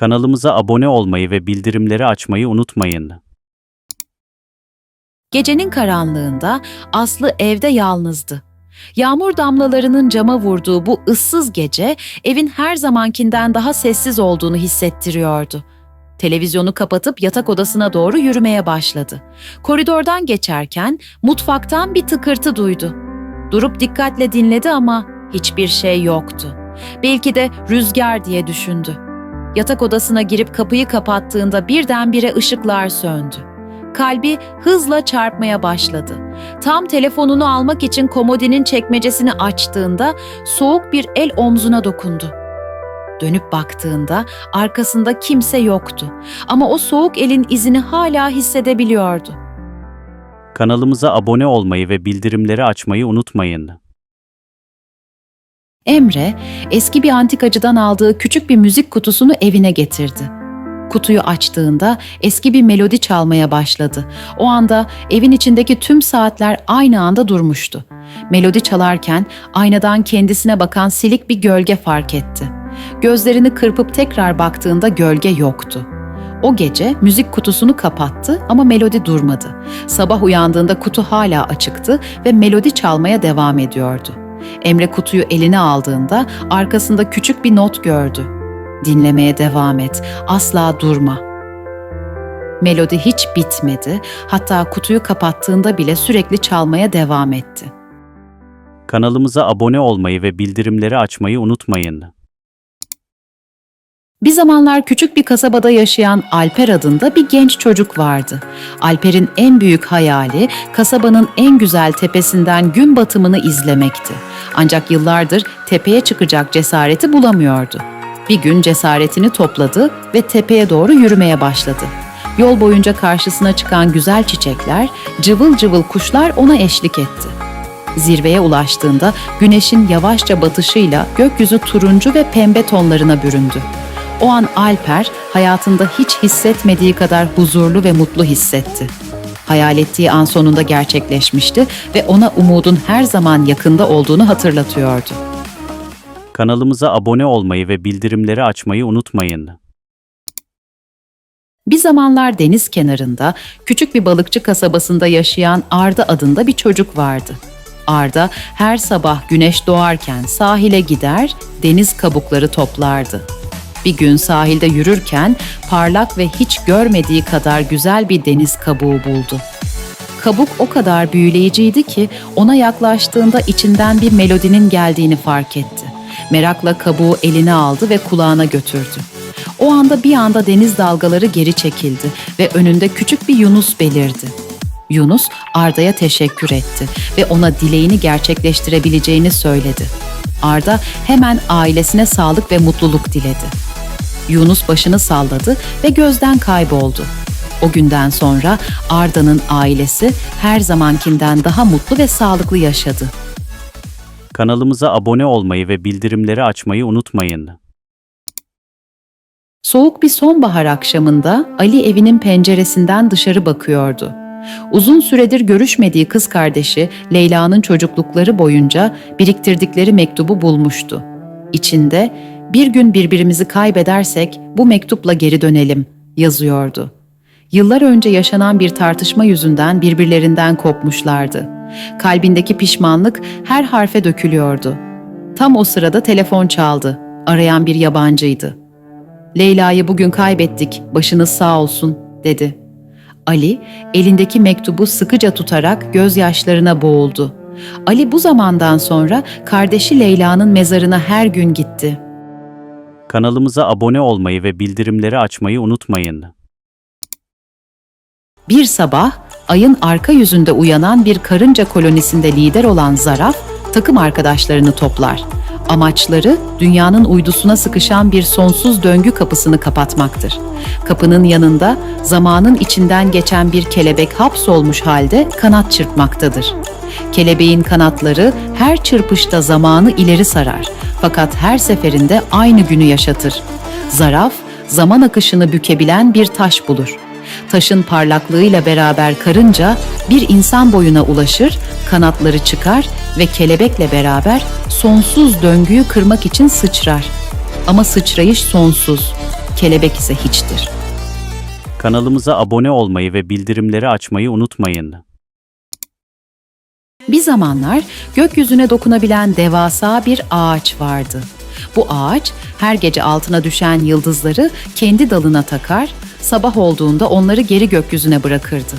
Kanalımıza abone olmayı ve bildirimleri açmayı unutmayın. Gecenin karanlığında Aslı evde yalnızdı. Yağmur damlalarının cama vurduğu bu ıssız gece evin her zamankinden daha sessiz olduğunu hissettiriyordu. Televizyonu kapatıp yatak odasına doğru yürümeye başladı. Koridordan geçerken mutfaktan bir tıkırtı duydu. Durup dikkatle dinledi ama hiçbir şey yoktu. Belki de rüzgar diye düşündü. Yatak odasına girip kapıyı kapattığında birdenbire ışıklar söndü. Kalbi hızla çarpmaya başladı. Tam telefonunu almak için komodinin çekmecesini açtığında soğuk bir el omzuna dokundu. Dönüp baktığında arkasında kimse yoktu ama o soğuk elin izini hala hissedebiliyordu. Kanalımıza abone olmayı ve bildirimleri açmayı unutmayın. Emre, eski bir antikacıdan aldığı küçük bir müzik kutusunu evine getirdi. Kutuyu açtığında eski bir melodi çalmaya başladı. O anda evin içindeki tüm saatler aynı anda durmuştu. Melodi çalarken aynadan kendisine bakan silik bir gölge fark etti. Gözlerini kırpıp tekrar baktığında gölge yoktu. O gece müzik kutusunu kapattı ama melodi durmadı. Sabah uyandığında kutu hala açıktı ve melodi çalmaya devam ediyordu. Emre kutuyu eline aldığında arkasında küçük bir not gördü. Dinlemeye devam et, asla durma. Melodi hiç bitmedi, hatta kutuyu kapattığında bile sürekli çalmaya devam etti. Kanalımıza abone olmayı ve bildirimleri açmayı unutmayın. Bir zamanlar küçük bir kasabada yaşayan Alper adında bir genç çocuk vardı. Alper'in en büyük hayali kasabanın en güzel tepesinden gün batımını izlemekti. Ancak yıllardır tepeye çıkacak cesareti bulamıyordu. Bir gün cesaretini topladı ve tepeye doğru yürümeye başladı. Yol boyunca karşısına çıkan güzel çiçekler, cıvıl cıvıl kuşlar ona eşlik etti. Zirveye ulaştığında güneşin yavaşça batışıyla gökyüzü turuncu ve pembe tonlarına büründü. O an Alper hayatında hiç hissetmediği kadar huzurlu ve mutlu hissetti. Hayal ettiği an sonunda gerçekleşmişti ve ona umudun her zaman yakında olduğunu hatırlatıyordu. Kanalımıza abone olmayı ve bildirimleri açmayı unutmayın. Bir zamanlar deniz kenarında küçük bir balıkçı kasabasında yaşayan Arda adında bir çocuk vardı. Arda her sabah güneş doğarken sahile gider, deniz kabukları toplardı. Bir gün sahilde yürürken parlak ve hiç görmediği kadar güzel bir deniz kabuğu buldu. Kabuk o kadar büyüleyiciydi ki ona yaklaştığında içinden bir melodinin geldiğini fark etti. Merakla kabuğu eline aldı ve kulağına götürdü. O anda bir anda deniz dalgaları geri çekildi ve önünde küçük bir Yunus belirdi. Yunus Arda'ya teşekkür etti ve ona dileğini gerçekleştirebileceğini söyledi. Arda hemen ailesine sağlık ve mutluluk diledi. Yunus başını salladı ve gözden kayboldu. O günden sonra Arda'nın ailesi her zamankinden daha mutlu ve sağlıklı yaşadı. Kanalımıza abone olmayı ve bildirimleri açmayı unutmayın. Soğuk bir sonbahar akşamında Ali evinin penceresinden dışarı bakıyordu. Uzun süredir görüşmediği kız kardeşi Leyla'nın çocuklukları boyunca biriktirdikleri mektubu bulmuştu. İçinde bir gün birbirimizi kaybedersek bu mektupla geri dönelim yazıyordu. Yıllar önce yaşanan bir tartışma yüzünden birbirlerinden kopmuşlardı. Kalbindeki pişmanlık her harfe dökülüyordu. Tam o sırada telefon çaldı. Arayan bir yabancıydı. Leyla'yı bugün kaybettik, başınız sağ olsun, dedi. Ali, elindeki mektubu sıkıca tutarak gözyaşlarına boğuldu. Ali bu zamandan sonra kardeşi Leyla'nın mezarına her gün gitti. Kanalımıza abone olmayı ve bildirimleri açmayı unutmayın. Bir sabah ayın arka yüzünde uyanan bir karınca kolonisinde lider olan Zaraf takım arkadaşlarını toplar. Amaçları dünyanın uydusuna sıkışan bir sonsuz döngü kapısını kapatmaktır. Kapının yanında zamanın içinden geçen bir kelebek hapsolmuş halde kanat çırpmaktadır. Kelebeğin kanatları her çırpışta zamanı ileri sarar fakat her seferinde aynı günü yaşatır. Zaraf zaman akışını bükebilen bir taş bulur. Taşın parlaklığıyla beraber karınca bir insan boyuna ulaşır, kanatları çıkar ve kelebekle beraber sonsuz döngüyü kırmak için sıçrar. Ama sıçrayış sonsuz. kelebek ise hiçtir. Kanalımıza abone olmayı ve bildirimleri açmayı unutmayın. Bir zamanlar gökyüzüne dokunabilen devasa bir ağaç vardı. Bu ağaç her gece altına düşen yıldızları kendi dalına takar, sabah olduğunda onları geri gökyüzüne bırakırdı.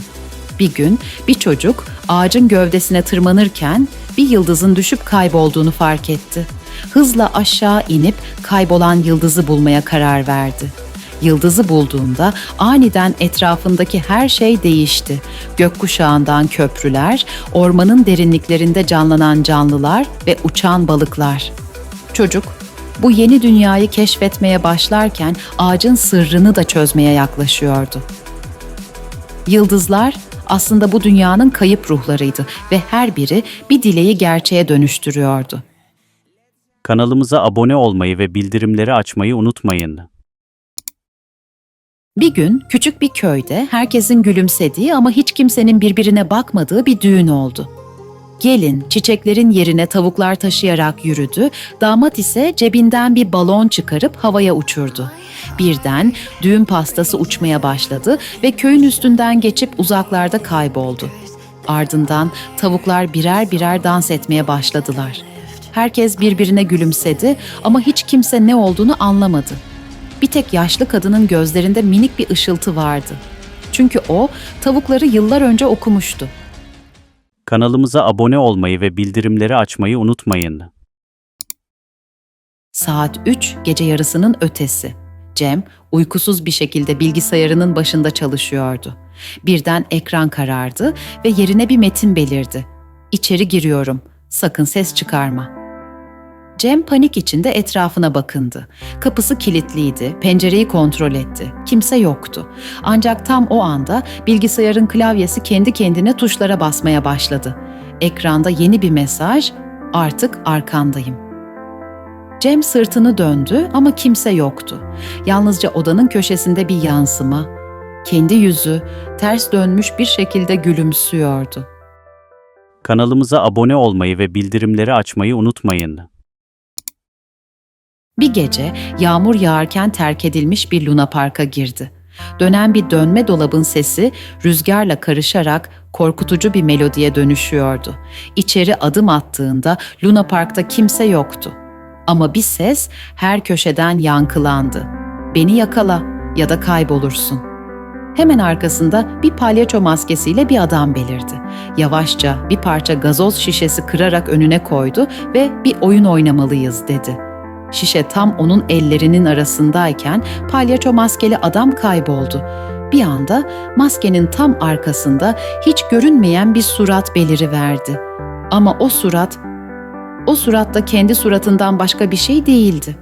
Bir gün bir çocuk ağacın gövdesine tırmanırken bir yıldızın düşüp kaybolduğunu fark etti. Hızla aşağı inip kaybolan yıldızı bulmaya karar verdi. Yıldızı bulduğunda aniden etrafındaki her şey değişti. Gökkuşağından köprüler, ormanın derinliklerinde canlanan canlılar ve uçan balıklar. Çocuk bu yeni dünyayı keşfetmeye başlarken ağacın sırrını da çözmeye yaklaşıyordu. Yıldızlar aslında bu dünyanın kayıp ruhlarıydı ve her biri bir dileği gerçeğe dönüştürüyordu. Kanalımıza abone olmayı ve bildirimleri açmayı unutmayın. Bir gün küçük bir köyde herkesin gülümsediği ama hiç kimsenin birbirine bakmadığı bir düğün oldu. Gelin çiçeklerin yerine tavuklar taşıyarak yürüdü, damat ise cebinden bir balon çıkarıp havaya uçurdu. Birden düğün pastası uçmaya başladı ve köyün üstünden geçip uzaklarda kayboldu. Ardından tavuklar birer birer dans etmeye başladılar. Herkes birbirine gülümsedi ama hiç kimse ne olduğunu anlamadı. Bir tek yaşlı kadının gözlerinde minik bir ışıltı vardı. Çünkü o tavukları yıllar önce okumuştu. Kanalımıza abone olmayı ve bildirimleri açmayı unutmayın. Saat 3 gece yarısının ötesi. Cem uykusuz bir şekilde bilgisayarının başında çalışıyordu. Birden ekran karardı ve yerine bir metin belirdi. İçeri giriyorum. Sakın ses çıkarma. Cem panik içinde etrafına bakındı. Kapısı kilitliydi, pencereyi kontrol etti. Kimse yoktu. Ancak tam o anda bilgisayarın klavyesi kendi kendine tuşlara basmaya başladı. Ekranda yeni bir mesaj, artık arkandayım. Cem sırtını döndü ama kimse yoktu. Yalnızca odanın köşesinde bir yansıma. Kendi yüzü ters dönmüş bir şekilde gülümsüyordu. Kanalımıza abone olmayı ve bildirimleri açmayı unutmayın. Bir gece yağmur yağarken terk edilmiş bir Luna Park'a girdi. Dönen bir dönme dolabın sesi rüzgarla karışarak korkutucu bir melodiye dönüşüyordu. İçeri adım attığında Luna Park'ta kimse yoktu. Ama bir ses her köşeden yankılandı. Beni yakala ya da kaybolursun. Hemen arkasında bir palyaço maskesiyle bir adam belirdi. Yavaşça bir parça gazoz şişesi kırarak önüne koydu ve bir oyun oynamalıyız dedi. Şişe tam onun ellerinin arasındayken palyaço maskeli adam kayboldu. Bir anda maskenin tam arkasında hiç görünmeyen bir surat beliriverdi. Ama o surat, o surat da kendi suratından başka bir şey değildi.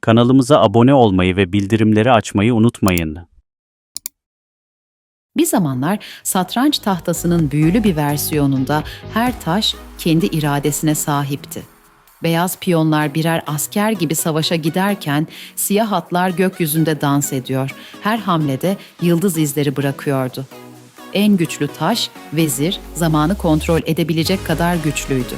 Kanalımıza abone olmayı ve bildirimleri açmayı unutmayın. Bir zamanlar satranç tahtasının büyülü bir versiyonunda her taş kendi iradesine sahipti. Beyaz piyonlar birer asker gibi savaşa giderken siyah atlar gökyüzünde dans ediyor. Her hamlede yıldız izleri bırakıyordu. En güçlü taş, vezir, zamanı kontrol edebilecek kadar güçlüydü.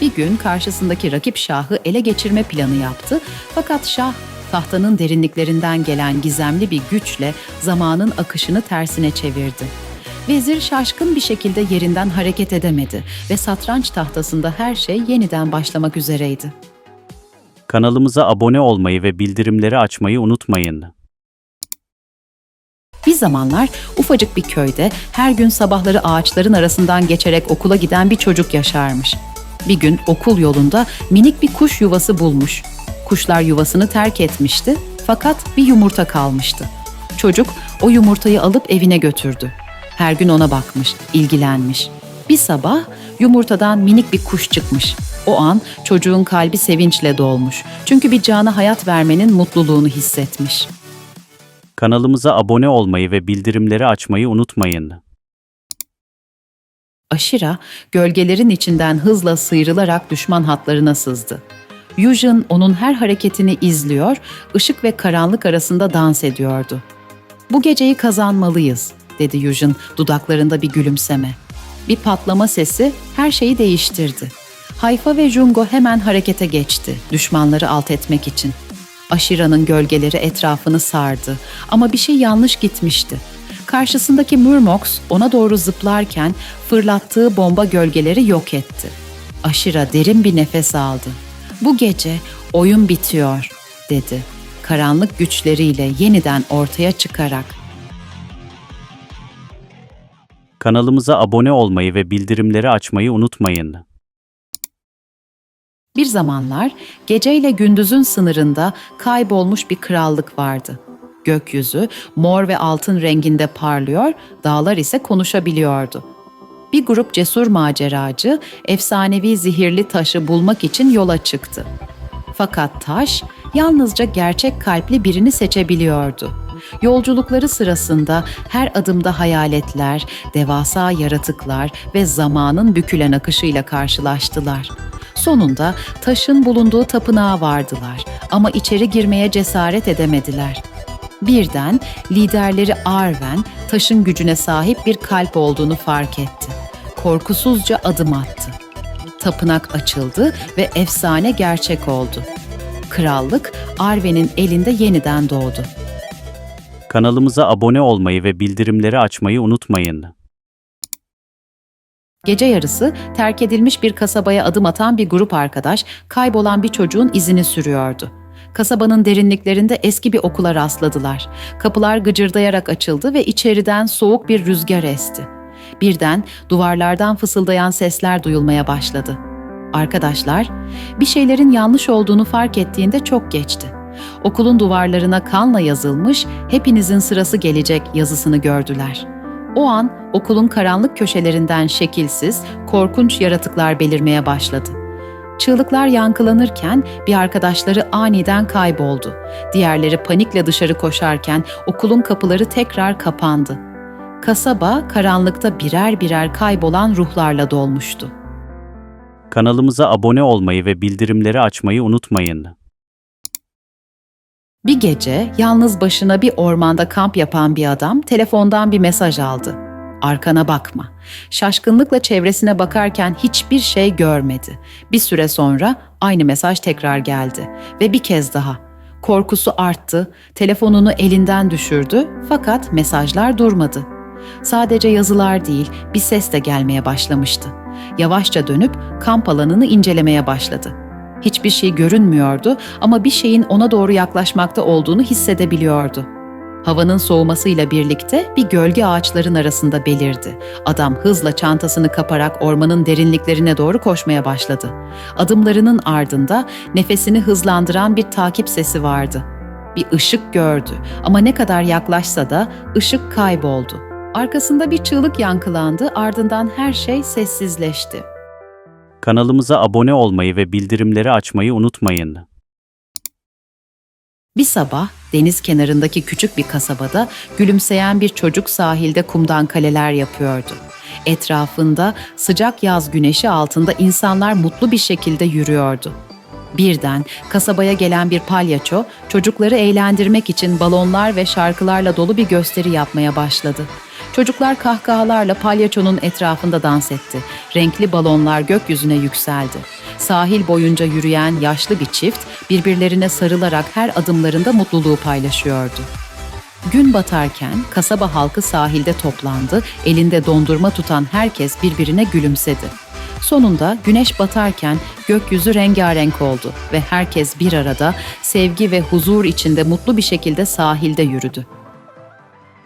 Bir gün karşısındaki rakip şahı ele geçirme planı yaptı fakat şah tahtanın derinliklerinden gelen gizemli bir güçle zamanın akışını tersine çevirdi. Vezir şaşkın bir şekilde yerinden hareket edemedi ve satranç tahtasında her şey yeniden başlamak üzereydi. Kanalımıza abone olmayı ve bildirimleri açmayı unutmayın. Bir zamanlar ufacık bir köyde her gün sabahları ağaçların arasından geçerek okula giden bir çocuk yaşarmış. Bir gün okul yolunda minik bir kuş yuvası bulmuş. Kuşlar yuvasını terk etmişti fakat bir yumurta kalmıştı. Çocuk o yumurtayı alıp evine götürdü. Her gün ona bakmış, ilgilenmiş. Bir sabah yumurtadan minik bir kuş çıkmış. O an çocuğun kalbi sevinçle dolmuş. Çünkü bir cana hayat vermenin mutluluğunu hissetmiş. Kanalımıza abone olmayı ve bildirimleri açmayı unutmayın. Aşira gölgelerin içinden hızla sıyrılarak düşman hatlarına sızdı. Yujin onun her hareketini izliyor, ışık ve karanlık arasında dans ediyordu. Bu geceyi kazanmalıyız, dedi Yujin dudaklarında bir gülümseme. Bir patlama sesi her şeyi değiştirdi. Hayfa ve Jungo hemen harekete geçti, düşmanları alt etmek için. Aşira'nın gölgeleri etrafını sardı ama bir şey yanlış gitmişti. Karşısındaki Murmox ona doğru zıplarken fırlattığı bomba gölgeleri yok etti. Aşira derin bir nefes aldı. Bu gece oyun bitiyor dedi. Karanlık güçleriyle yeniden ortaya çıkarak Kanalımıza abone olmayı ve bildirimleri açmayı unutmayın. Bir zamanlar geceyle gündüzün sınırında kaybolmuş bir krallık vardı. Gökyüzü mor ve altın renginde parlıyor, dağlar ise konuşabiliyordu. Bir grup cesur maceracı efsanevi zehirli taşı bulmak için yola çıktı. Fakat taş yalnızca gerçek kalpli birini seçebiliyordu. Yolculukları sırasında her adımda hayaletler, devasa yaratıklar ve zamanın bükülen akışıyla karşılaştılar. Sonunda taşın bulunduğu tapınağa vardılar ama içeri girmeye cesaret edemediler. Birden liderleri Arven taşın gücüne sahip bir kalp olduğunu fark etti. Korkusuzca adım attı. Tapınak açıldı ve efsane gerçek oldu. Krallık Arven'in elinde yeniden doğdu. Kanalımıza abone olmayı ve bildirimleri açmayı unutmayın. Gece yarısı terk edilmiş bir kasabaya adım atan bir grup arkadaş kaybolan bir çocuğun izini sürüyordu. Kasabanın derinliklerinde eski bir okula rastladılar. Kapılar gıcırdayarak açıldı ve içeriden soğuk bir rüzgar esti. Birden duvarlardan fısıldayan sesler duyulmaya başladı. Arkadaşlar, bir şeylerin yanlış olduğunu fark ettiğinde çok geçti. Okulun duvarlarına kanla yazılmış "Hepinizin sırası gelecek" yazısını gördüler. O an okulun karanlık köşelerinden şekilsiz, korkunç yaratıklar belirmeye başladı. Çığlıklar yankılanırken bir arkadaşları aniden kayboldu. Diğerleri panikle dışarı koşarken okulun kapıları tekrar kapandı. Kasaba karanlıkta birer birer kaybolan ruhlarla dolmuştu. Kanalımıza abone olmayı ve bildirimleri açmayı unutmayın. Bir gece yalnız başına bir ormanda kamp yapan bir adam telefondan bir mesaj aldı. Arkana bakma. Şaşkınlıkla çevresine bakarken hiçbir şey görmedi. Bir süre sonra aynı mesaj tekrar geldi ve bir kez daha. Korkusu arttı, telefonunu elinden düşürdü fakat mesajlar durmadı. Sadece yazılar değil, bir ses de gelmeye başlamıştı. Yavaşça dönüp kamp alanını incelemeye başladı. Hiçbir şey görünmüyordu ama bir şeyin ona doğru yaklaşmakta olduğunu hissedebiliyordu. Havanın soğumasıyla birlikte bir gölge ağaçların arasında belirdi. Adam hızla çantasını kaparak ormanın derinliklerine doğru koşmaya başladı. Adımlarının ardında nefesini hızlandıran bir takip sesi vardı. Bir ışık gördü ama ne kadar yaklaşsa da ışık kayboldu. Arkasında bir çığlık yankılandı, ardından her şey sessizleşti. Kanalımıza abone olmayı ve bildirimleri açmayı unutmayın. Bir sabah deniz kenarındaki küçük bir kasabada gülümseyen bir çocuk sahilde kumdan kaleler yapıyordu. Etrafında sıcak yaz güneşi altında insanlar mutlu bir şekilde yürüyordu. Birden kasabaya gelen bir palyaço çocukları eğlendirmek için balonlar ve şarkılarla dolu bir gösteri yapmaya başladı. Çocuklar kahkahalarla palyaçonun etrafında dans etti. Renkli balonlar gökyüzüne yükseldi. Sahil boyunca yürüyen yaşlı bir çift birbirlerine sarılarak her adımlarında mutluluğu paylaşıyordu. Gün batarken kasaba halkı sahilde toplandı, elinde dondurma tutan herkes birbirine gülümsedi. Sonunda güneş batarken gökyüzü rengarenk oldu ve herkes bir arada sevgi ve huzur içinde mutlu bir şekilde sahilde yürüdü.